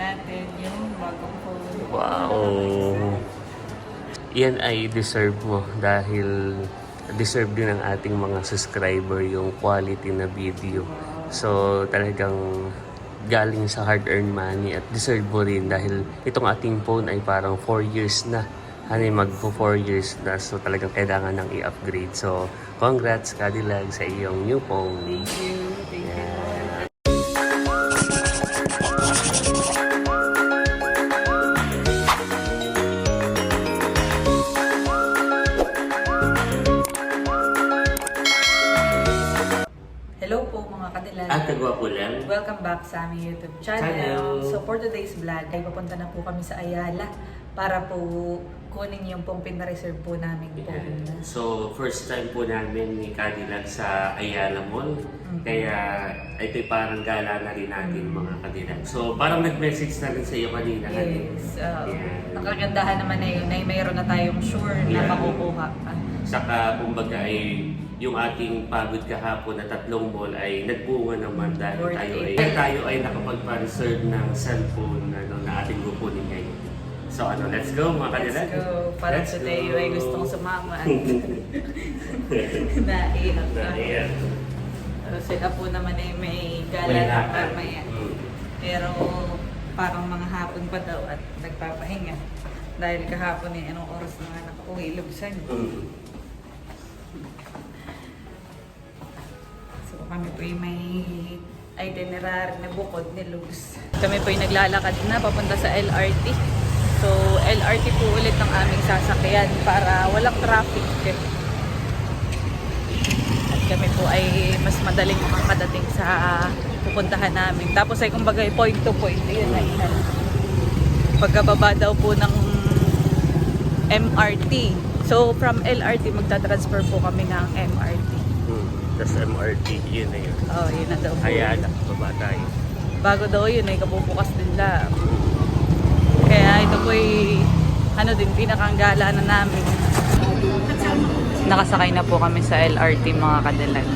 natin yung bagong phone. Wow. Yan ay deserve mo dahil deserve din ng ating mga subscriber yung quality na video. So talagang galing sa hard-earned money at deserve mo rin dahil itong ating phone ay parang 4 years na. Ano magpo 4 years na so talagang kailangan ng i-upgrade. So congrats Cadillac sa iyong new phone. Thank you. Welcome back sa aming YouTube channel. Channel. So for today's vlog, ay papunta na po kami sa Ayala para po kunin yung pong pinareserve po namin phone. So, first time po namin ni Cadillac sa Ayala Mall. Kaya ito'y parang gala na rin natin mga Cadillac. So, parang nag-message na rin sa iyo kanina. Yes. Uh, Yeah. Ang kagandahan naman na yun ay mayroon na tayong sure na Yeah. makukuha. Ah, Saka, kumbaga ay yung ating pagod kahapon na tatlong mall ay nagbunga naman dahil Worth tayo ay, tayo ay nakapag-reserve ng cellphone ano, na ating kukunin ngayon. So ano, let's go mga Cadillac. Let's go. Para Let's today go. ay gustong sumama. Naiyak na. Ayan. Uh, sila po naman ay may gala na mamaya. Mm. Pero parang mga hapon pa daw at nagpapahinga. Dahil kahapon eh, anong oras na nga nakauwi lubsan. Mm. Kami po may itinerary na bukod ni Luz. Kami po yung naglalakad na papunta sa LRT. So LRT po ulit ng aming sasakyan para walang traffic. At kami po ay mas madaling makakadating sa pupuntahan namin. Tapos ay kumbaga point to point. Yun na yan. Pagkababa daw po ng MRT. So from LRT magta-transfer po kami ng MRT. Tapos MRT, yun na yun. Oh, yun na daw. Ayala, baba tayo. Bago daw yun ay kabubukas din lang. Kaya ito po ano din, pinakang-gala na namin. Nakasakay na po kami sa LRT mga kadalag.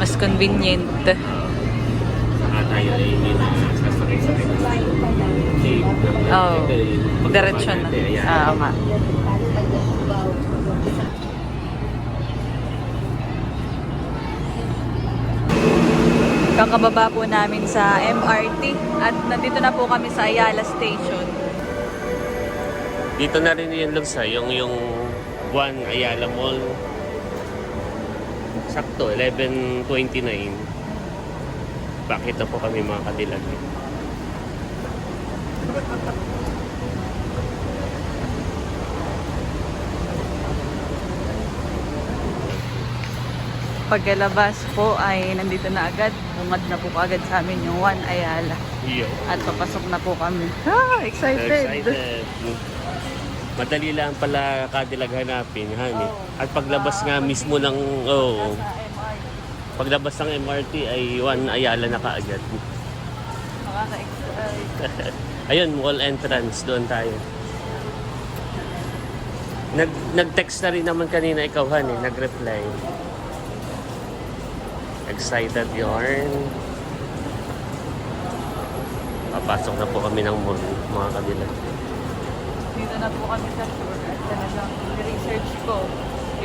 Mas convenient. Saka tayo ay hindi na sasakay-sakay. Okay. Oh, eh, Diretsyon na. Ah, nga. Kakababa po namin sa MRT at nandito na po kami sa Ayala Station. Dito na rin yung Lugsa, yung yung Juan Ayala Mall. Sakto, 11.29. Bakit na po kami mga kadilag. Pagkalabas po ay nandito na agad. Bungad na po agad sa amin yung One Ayala. Iyo. At papasok na po kami. Ah, excited! Excited. Madali lang pala kadilag hanapin, honey. At paglabas nga mismo ng, oh, paglabas ng MRT ay Juan Ayala na kaagad. Nakaka-excite. Ayun, wall entrance, doon tayo. Nag, nag-text na rin naman kanina ikaw, Han, eh, nag-reply. Excited yarn. Papasok na po kami ng mall, mga kabila. Dito na po kami sa tour at talagang research ko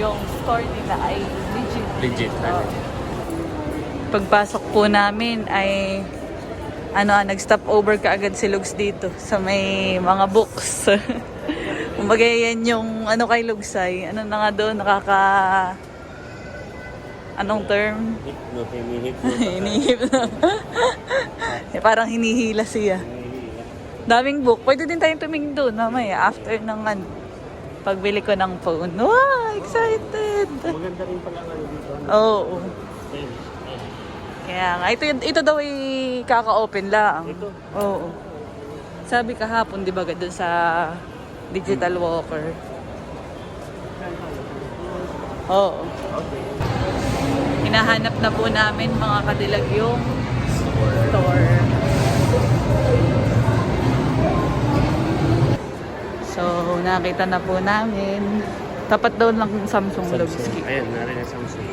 yung store nila ay legit. Legit, ano? Pagpasok po namin ay ano, ah, nag-stop over ka agad si Lugs dito sa may mga books. Kumbaga yan yung ano kay Lugsay. Ano na nga doon, nakaka... Anong term? Hipno, hinihipno. Hinihip na. eh, parang hinihila siya. Daming book. Pwede din tayong tumingin doon mamaya after ng ano, pagbili ko ng phone. Wow, excited! Maganda rin pala ano dito. ano? Oo. Ayun. Kaya nga, ito, ito daw ay kaka-open lang. Ito? Oo. Sabi kahapon, di ba, doon sa Digital Walker. Oo. Okay. Hinahanap na po namin mga kadilag yung store. So, nakita na po namin. Tapat daw lang Samsung, Samsung. Lubski. Ayan, narin ang Samsung.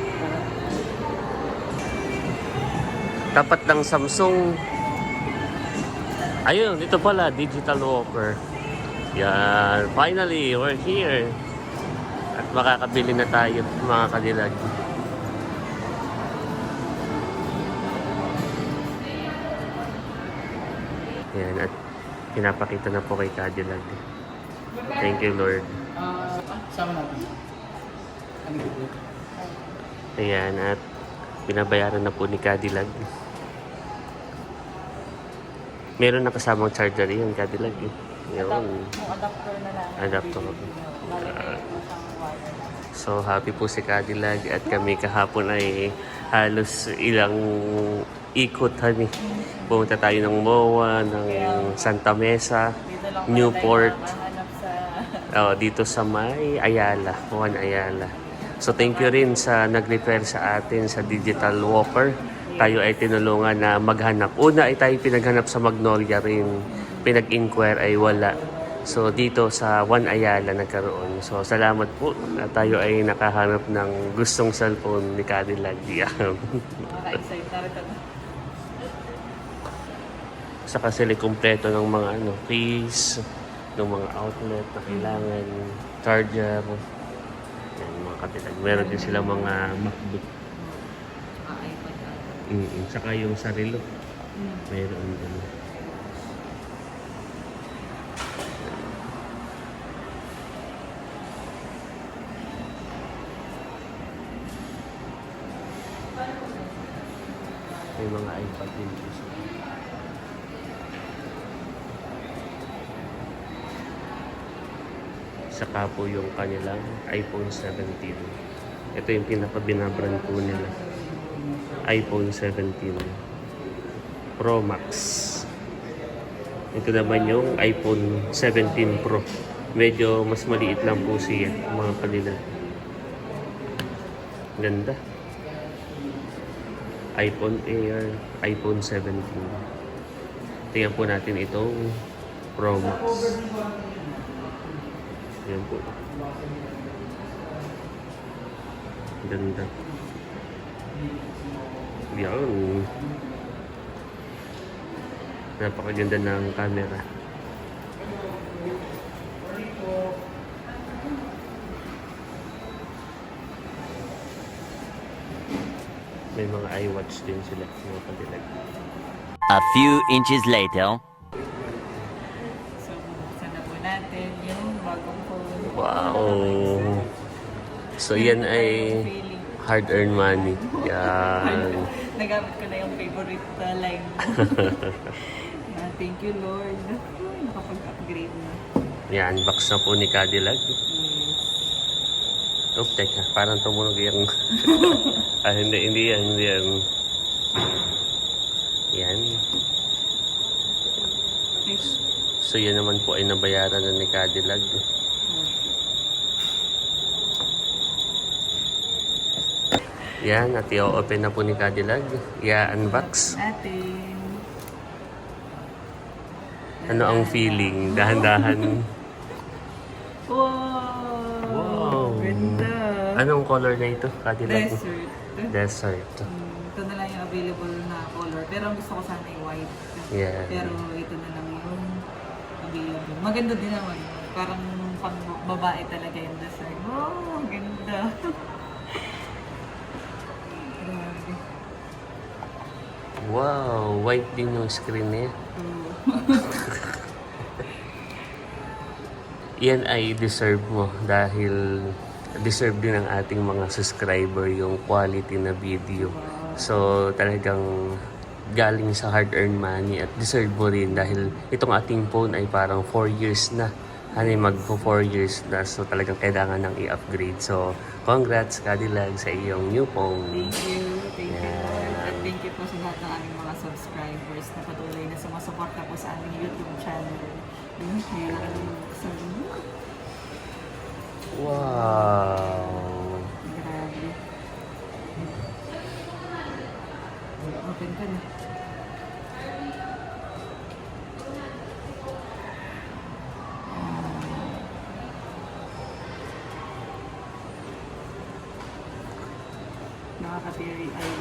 Tapat ng Samsung. Ayun, ito pala, digital walker. Yan, finally, we're here. At makakabili na tayo, mga kadilag. Yan, at pinapakita na po kay Cadillac. Thank you, Lord. Ayan, at binabayaran na po ni Cadillac. Meron na kasamang charger yun, Cadillac. Yun. Adapter na lang. Adapter. So happy po si Cadillac at kami kahapon ay halos ilang ikot kami. Pumunta tayo ng MOA, ng Santa Mesa, Newport. oh, dito sa may Ayala, Juan Ayala. So thank you rin sa nag-refer sa atin sa Digital Walker. Tayo ay tinulungan na maghanap. Una ay tayo pinaghanap sa Magnolia rin. Pinag-inquire ay wala. So dito sa Juan Ayala nagkaroon. So salamat po na tayo ay nakahanap ng gustong cellphone ni Cadillac Diam. Nakaka-excite na rin. Saka sila kumpleto ng mga ano, keys, ng mga outlet na kailangan, charger. Yan, mga Cadillac. Meron din sila mga MacBook. Na. Mm Saka yung sarilo. Mm. Meron din. May mga iPad din po sila. Saka po yung kanilang iPhone 17. Ito yung pinaka-binabrand po nila. iPhone 17 Pro Max. Ito naman yung iPhone 17 Pro. Medyo mas maliit lang po siya, mga kanila. Ganda. iPhone Air, iPhone 17. Tingnan po natin itong Pro Max. Yan po. Ganda. Yan. Napakaganda ng camera. May mga iWatch din sila, mga kadilag. A few inches later. So, bubuksan na po natin yung bagong phone. Wow! So yan ay hard-earned money. Yan. Nagamit ko na yung favorite uh, line. Ah, thank you, Lord. Nakapag-upgrade na. Yan, box na po ni Cadillac. Yes. Oh, teka, parang tumunog yung... ah, hindi, hindi yan, hindi yan. Yan. So yan naman po ay nabayaran na ni Cadillac. Yan, at i-open na po ni Cadillac. I-unbox. Natin. Ano ang feeling? Dahan-dahan. Wow! Wow. Ganda. Anong color na ito, Cadillac? Desert. Desert. Mm, ito na lang yung available na color. Pero ang gusto ko sana yung white. Yeah. Pero ito na lang yung available. Maganda din naman. Parang pang babae talaga yung design. Wow, ganda. Grabe. Wow, white din yung screen niya. Yan ay deserve mo dahil deserve din ng ating mga subscriber yung quality na video. So talagang galing sa hard-earned money at deserve mo rin dahil itong ating phone ay parang 4 years na. Ano mag 4 years na so talagang kailangan ng i-upgrade. So congrats Cadillac sa iyong new phone. Thank you, subscribers na patuloy na sumasuporta po sa aming YouTube channel. Yun, Kaya sabi mo, Wow! grabe. Open ka na. Nakaka-teary eyed.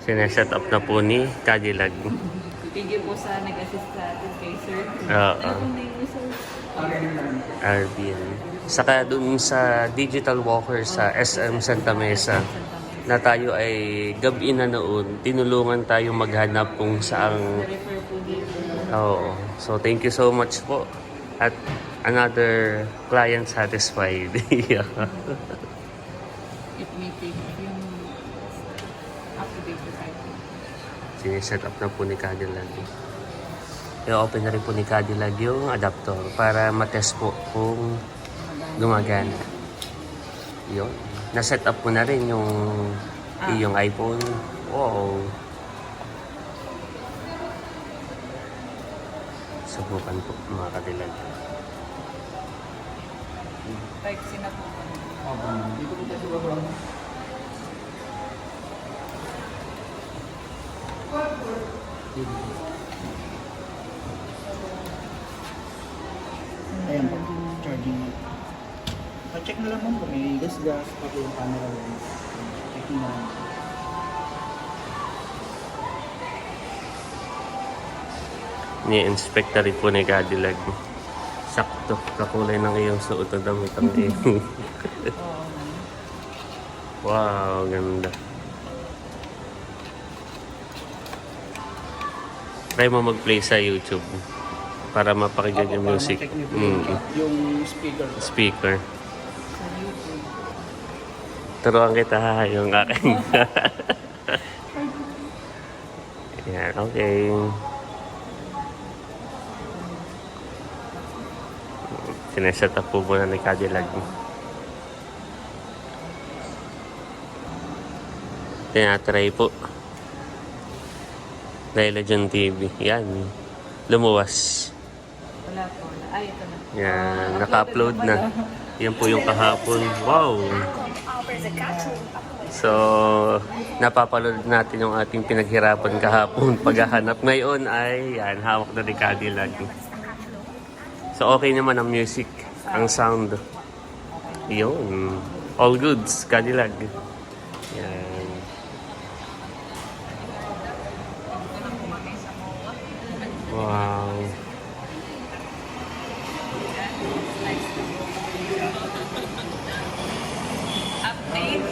Sineset up na po ni Cadillac. Thank you po sa nag-assist sa atin kay sir. Oo. Ano name mo, sir? Saka dun sa Digital Walker sa SM Santa Mesa na tayo ay gabi na noon, tinulungan tayo maghanap kung saang. Oo. So, thank you so much po. At another client satisfied. yeah. Sineset up na po ni Cadillac. I-open na rin po ni Cadillac yung adapter para matest po kung gumagana. Yun. Na-set up po na rin yung Ah. iyong iPhone. Wow. Subukan po mga Cadillac. Type C na po. Opo. Dito po tayo sa Ayan po, charging na. Pa-check na lang po kung may gas-gas, pati yung camera lens. Check na lang. Ni-inspect na rin po ni Cadillac. Sakto, kakulay ng iyong suot na damit ang wow, ganda. Try mo mag-play sa YouTube para mapakinggan yung music. Mm, Yung speaker. speaker. Turuan kita ha, yung aking. Yan, okay. Sineset up po muna ni Cadillac. Tinatry po. Legend TV. Yan. Lumuwas. Wala po. Ay, ito na. Yan. Naka-upload na. Yan po yung kahapon. Wow! So, napapalood natin yung ating pinaghirapan kahapon. Paghahanap ngayon ay yan, hawak na ni Cadillac. So, okay naman ang music, ang sound. Yun. All goods, Cadillac.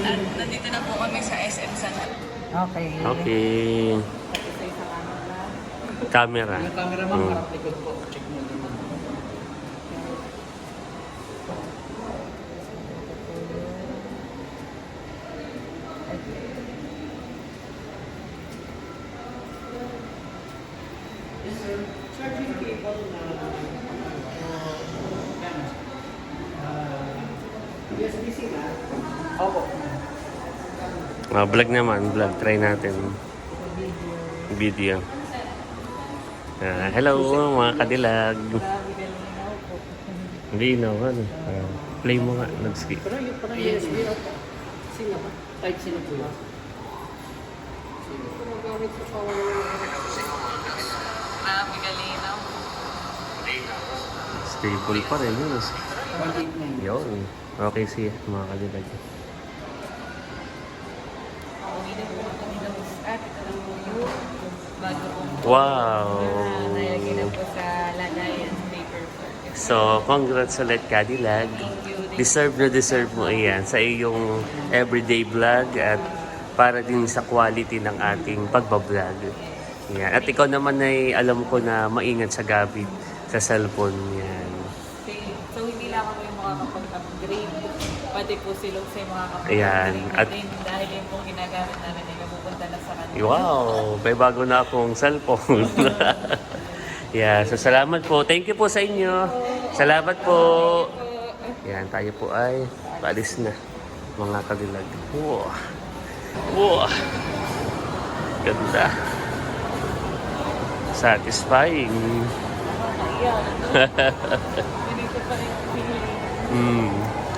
At nandito na po kami sa SM Santa. Okay. Okay. Camera. Yung camera ma'am, Mm. harap likod po. Check vlog naman, vlog. Try natin. Video. Ah, hello mga kadilag. Hindi na, ano. Ah, play mo nga, nag-skip. Pero yung parang USB opo. Sino ba? Type sino po yun? Grabe galinaw. Stable pa rin yun. 189. Yun. Okay siya, mga kadilag. Uminom po kami ng at ito lang po yung bago po. Wow! Na nalagay na po sa lagayan paper. So, congrats ulit Cadillac. Thank you. Deserve na deserve mo iyan sa iyong everyday vlog at para din sa quality ng ating pagbablog. Yan. At ikaw naman ay alam ko na maingat sa gamit sa cellphone. Yan. So, hindi lang ako yung makakapag-upgrade. Pati po sila sa yung makakapag-upgrade. Ayan. At- dahil yung pong ginagamit namin ay napupunta na sa kanila. Wow! May bago na akong cellphone. yeah, so salamat po. Thank you po sa inyo. Salamat po. Yan, tayo po ay paalis na. Mga kadilag. Wow! Wow! Ganda. Satisfying. Ganito pa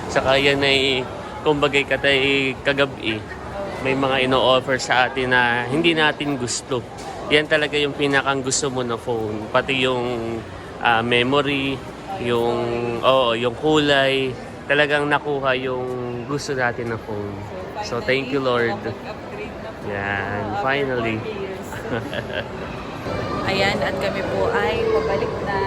Saka yan ay, kumbagay ka tayo kagabi, may mga ino-offer sa atin na hindi natin gusto. Yan talaga yung pinakang gusto mo na phone. Pati yung ah, memory, yung, oh, yung kulay, talagang nakuha yung gusto natin na phone. So, thank you, Lord. Yan, finally. Ayan, at kami po ay pabalik na.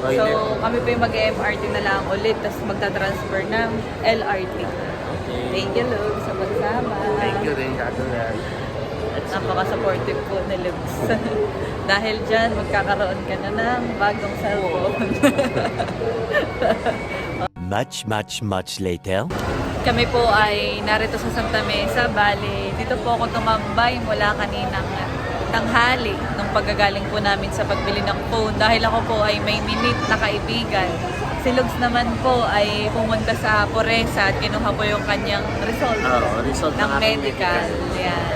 So, kami po yung mag-MRT na lang ulit, tapos magta-transfer ng LRT. Okay. Thank you, Lord, sa pagsama. Thank you rin, Katulan. Napaka-supportive po ni Lubs. Dahil dyan, magkakaroon ka na ng bagong cellphone. Much, much, much later. Kami po ay narito sa Santa Mesa, bali dito po ako tumambay mula kaninang tanghali nung paggagaling po namin sa pagbili ng phone dahil ako po ay may minute na kaibigan. Si Lugs naman po ay pumunta sa Poresa at kinuha po yung kanyang result, Oo, result ng ng aking medical. Yan.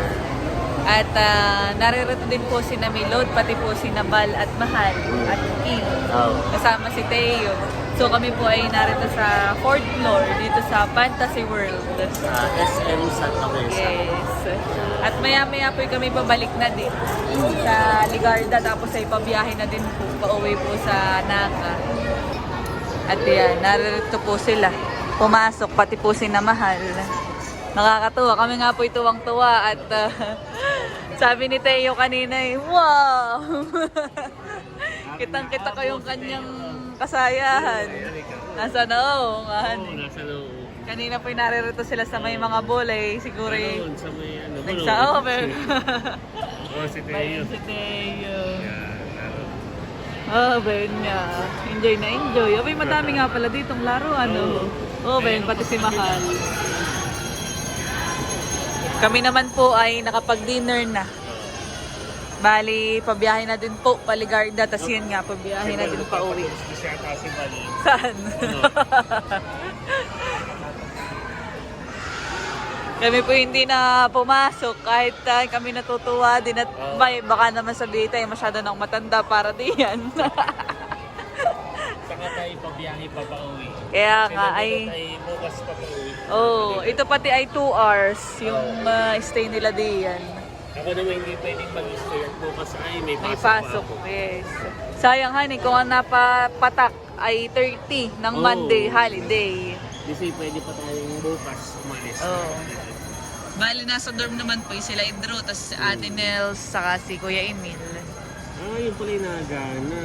At uh, naririto din po si Namilod, pati po si Nabal at Mahal at Kim. Oo. Kasama si Teo. So kami po ay narito sa fourth floor dito sa Fantasy World. Sa SM Santa Mesa. Yes. At maya-maya po kami pabalik na din sa Ligarda tapos ay pabiyahe na din po pauwi po sa Naga. At yan, narito po sila. Pumasok, pati po si Namahal. Nakakatuwa. Kami nga po tuwang-tuwa at ah, sabi ni Teo kanina eh, wow! Kitang-kita ko yung kanyang kasayahan. Nasa noong, Oo, nasa loob. Kanina po naririto sila sa may mga bulay. Siguro eh. Doon sa may ano. Nagsa-over. Oh, si Teo. Bayan si Teo. Yan. Oh, Ben niya. Enjoy na enjoy. Abay, madami nga pala ditong laro, ano? Oh, Ben, pati si Mahal. Kami naman po ay nakapag-dinner na. Bali, pabiyahe na din po, paligarda. Tapos yun nga, pabiyahe na din pa uwi. Saan? kami po hindi na pumasok kahit ah, kami natutuwa din at bay, baka naman sabihin tayo masyado nang matanda para diyan. Saka tayo pabiyahe pa pa uwi. Kaya nga ay ay bukas pa pa uwi. oh, ito pati ay 2 hours yung ah, stay nila diyan. Ako naman hindi pwedeng mag-stay at bukas ay may May pasok, pasok, pa ako. yes. Sayang honey, kung ang napapatak ay 30 ng Oo. Monday holiday. Kasi pwede pa tayong bukas umalis. Oo. Bali, nasa dorm naman po yung sila Idro, tapos si Ate Nels, saka si Kuya Emil. Ah, yun pala yung nagana.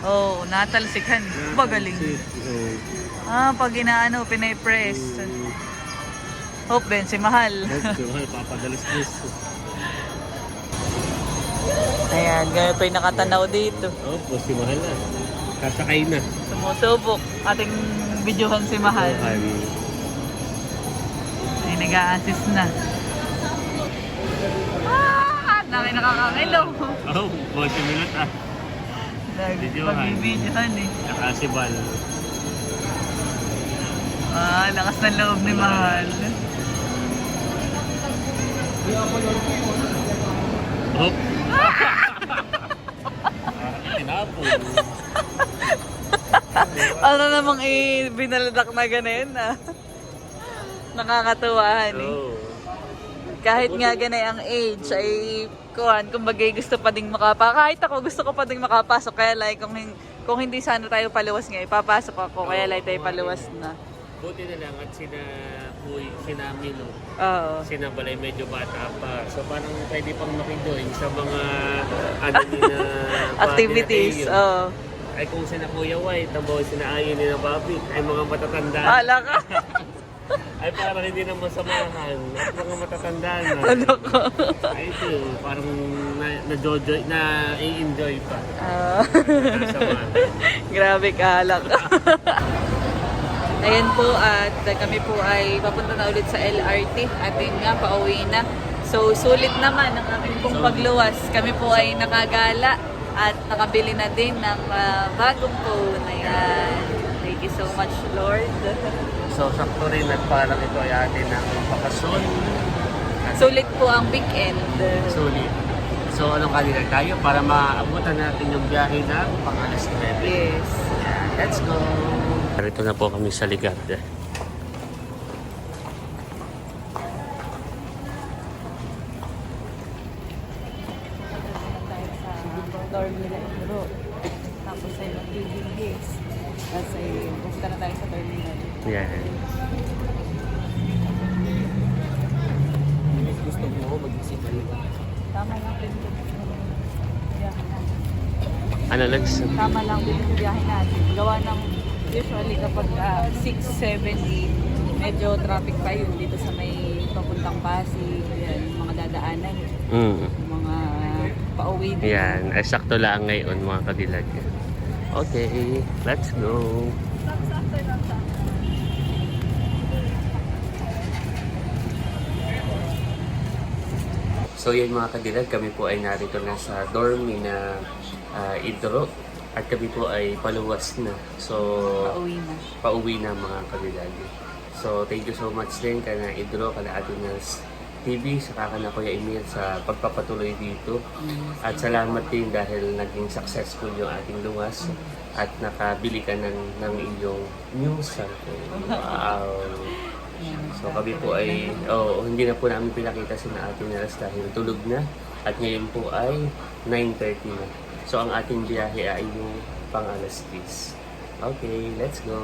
Oo, oh, natalsikan. Magaling. Oo. Ah, pag inaano, pinay-press. Hope Ben, si Mahal. Hope mahal, papadalas-dalas. Ayan, ganyan pa yung nakatanaw dito. Opo, si mahal na. Kasakay na. Sumusubok. Ating videohan si Mahal. Mahal. Ay, nag-a-assist na. Ah! Naki nakakangilo. Oh, boss, yung minute ah. Videohan. Pag-videohan eh. Saka si Bal. Ah, lakas ng loob ni Mahal. Hop. Tinapon. Ano namang i-binaladak na ganun ah. Nakakatuwa eh. Oh. Kahit nga ganay ang age ay kuhan, kumbaga gusto pa ding makapa. Kahit ako gusto ko pa ding makapasok kaya like kung kung hindi sana tayo paluwas nga, ipapasok ako kaya like tayo paluwas na. Buti na lang at sina Uy, sina Milo, Oo. sina Balay medyo bata pa. So parang pwede pang makijoin sa mga ano nila Activities. Oh. Ay kung sina Kuya White, tabo sina Ayon ni na Bobby, ay mga matatanda. Ala ka. Ay parang hindi na masamahan. At mga matatanda na. ano ko? Ay ito, parang na, na-jojoy, na-enjoy pa. Ah. Nasamahan. Grabe ka, alak. Ayan po at kami po ay papunta na ulit sa LRT at yun nga, pauwi na. So, sulit naman ang aming pong pagluwas. Kami po ay nakagala at nakabili na din ng ah, bagong phone. Ayan. Thank you so much, Lord. So sakto rin at parang ito ay atin ng bakasyon. Sulit po ang weekend. Sulit. So anong kanila tayo para maabutan natin yung biyahe ng pang alas 9. Yes. Let's go! Narito na po kami sa sa dorm nila Ibro. Tapos ay days. Tapos ay pupunta na tayo sa nila. Yan. Gusto mo mag-isip Tama lang biyahe natin. Ano? Tama lang din yung biyahe natin. Gawa ng usually kapag ah, 6, 7, 8, medyo traffic pa yun dito sa may papuntang Pasig, yan, yung mga dadaanan, Mm. mga pauwi dito. Yan. Ay, sakto lang ngayon mga kadilag. Okay, let's go. So yan mga kadilag, kami po ay narito na sa dorm ni na ah, Idro at kami po ay paluwas na. So Pauwi na. pauwi na mga kadilag. So thank you so much din kana Idro, kana Atinas TV, saka kana Kuya Emil sa pagpapatuloy dito. At salamat din dahil naging successful yung ating luwas at nakabili ka ng, ng iyong new cellphone. Wow! So kami po ay, oh, hindi na po namin pinakita si na ating naras dahil tulog na. At ngayon po ay 9.30 na. So ang ating biyahe ay yung pang alas 10. Okay, let's go!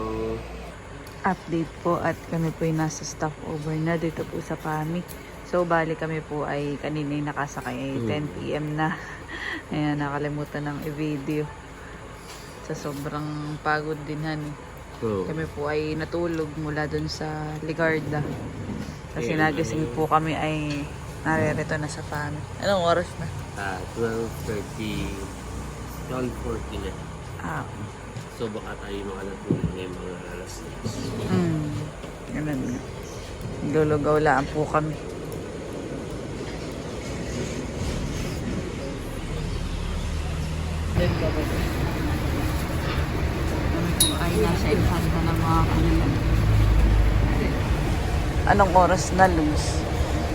Update po at kami po ay nasa stopover na dito po sa PAMI. So, bali kami po ay kanina yung nakasakay ay 10pm na. Ayan, nakalimutan ng i-video. Sa sobrang pagod din han. So, Kami po ay natulog mula dun sa Ligarda. Kasi nagising po kami ay naririto na sa PAMI. Anong oras na? ah 12.30, 12.40 na. Ah, So baka tayo mga natulog ngayong mga alas 10. mm, ganun nga. Lulugaw lang po kami. ay nasa Infanta ng mga kanila. Anong oras na, Luz?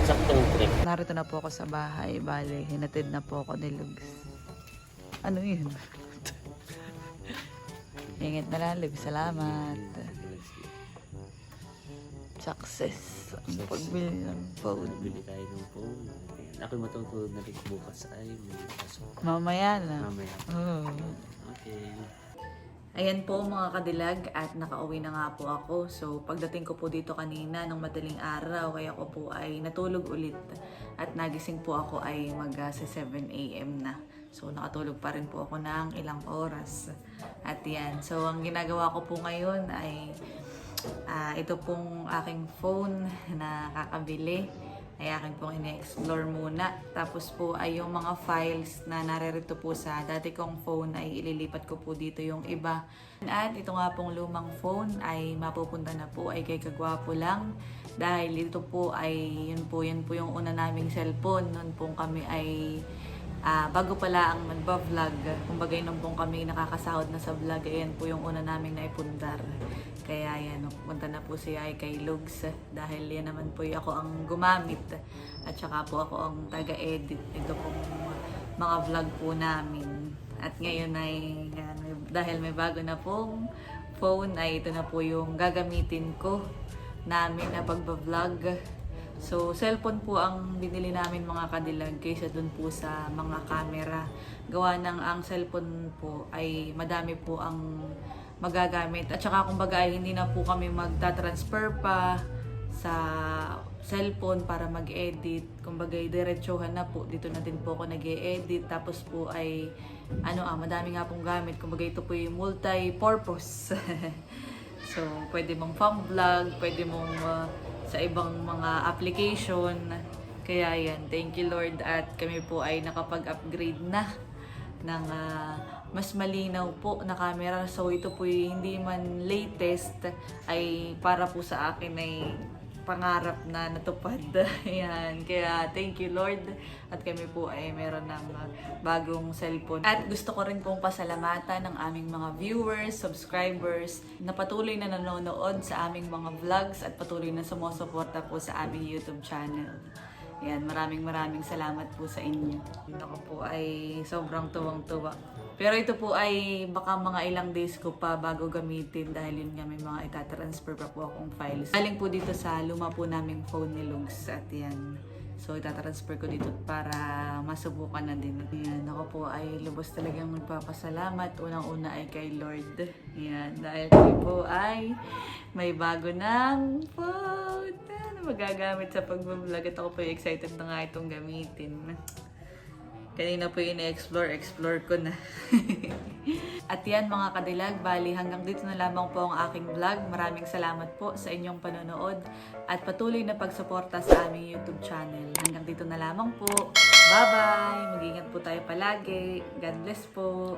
Saktong trip. Narito na po ako sa bahay. Bale, hinatid na po ako ni Luz. Ano yun? Ingat na lang, Luz. Salamat. Success. Ang pagbili ng phone. Bili tayo ng phone. Ako matutulog na rin bukas ay may pasok. Mamaya na. Mamaya. Oh. Okay. Ayan po mga kadilag at nakauwi na nga po ako. So pagdating ko po dito kanina nung madaling araw kaya ko po ay natulog ulit at nagising po ako ay mag ah, sa 7 a.m. na. So nakatulog pa rin po ako ng ilang oras. At yan. So ang ginagawa ko po ngayon ay ah, ito pong aking phone na kakabili ay akin pong ine-explore muna. Tapos po ay yung mga files na naririto po sa dati kong phone ay ililipat ko po dito yung iba. At ito nga pong lumang phone ay mapupunta na po ay kay Kagwapo lang. Dahil ito po ay yun po, yun po yung una naming cellphone. Noon po kami ay Ah, bago pala ang magba-vlog, kumbaga nung pong kami nakakasahod na sa vlog, ayan po yung una namin naipundar. Kaya yan, punta na po siya ay kay Lugs dahil yan naman po yung ako ang gumamit at saka po ako ang taga-edit ito pong mga vlog po namin. At ngayon ay yan, dahil may bago na pong phone ay ito na po yung gagamitin ko namin na pagba-vlog. So, cellphone po ang binili namin mga kadilag kaysa dun po sa mga camera. Gawa ng ang cellphone po ay madami po ang magagamit. At saka kumbaga ay hindi na po kami magta-transfer pa sa cellphone para mag-edit. Kumbaga ay diretsuhan na po. Dito na din po ako nag edit Tapos po ay ano ah, madami nga pong gamit. Kumbaga ito po yung multi-purpose. so, pwede mong pang vlog, pwede mong uh, sa ibang mga application. Kaya yan, thank you Lord at kami po ay nakapag-upgrade na ng ah, mas malinaw po na camera. So ito po yung hindi man latest ay para po sa akin ay pangarap na natupad. Ayan. Kaya thank you Lord at kami po ay meron ng ah, bagong cellphone. At gusto ko rin pong pasalamatan ng aming mga viewers, subscribers na patuloy na nanonood sa aming mga vlogs at patuloy na sumusuporta po sa aming YouTube channel. Yan, maraming maraming salamat po sa inyo. Ako po ay sobrang tuwang-tuwa. Pero ito po ay baka mga ilang days ko pa bago gamitin dahil yun nga may mga itatransfer pa po akong files. Galing po dito sa luma po naming phone ni Lugs at yan. So, itatransfer ko dito para masubukan na din. Yan, ako po ay lubos talagang magpapasalamat. Unang-una ay kay Lord. Yan, dahil kami po ay may bago ng phone na magagamit sa pag-vlog at ako po excited na nga itong gamitin. Kanina po yung explore explore ko na. At yan mga kadilag, bali hanggang dito na lamang po ang aking vlog. Maraming salamat po sa inyong panonood at patuloy na pagsuporta sa aming YouTube channel. Hanggang dito na lamang po. Bye-bye! Mag-ingat po tayo palagi. God bless po.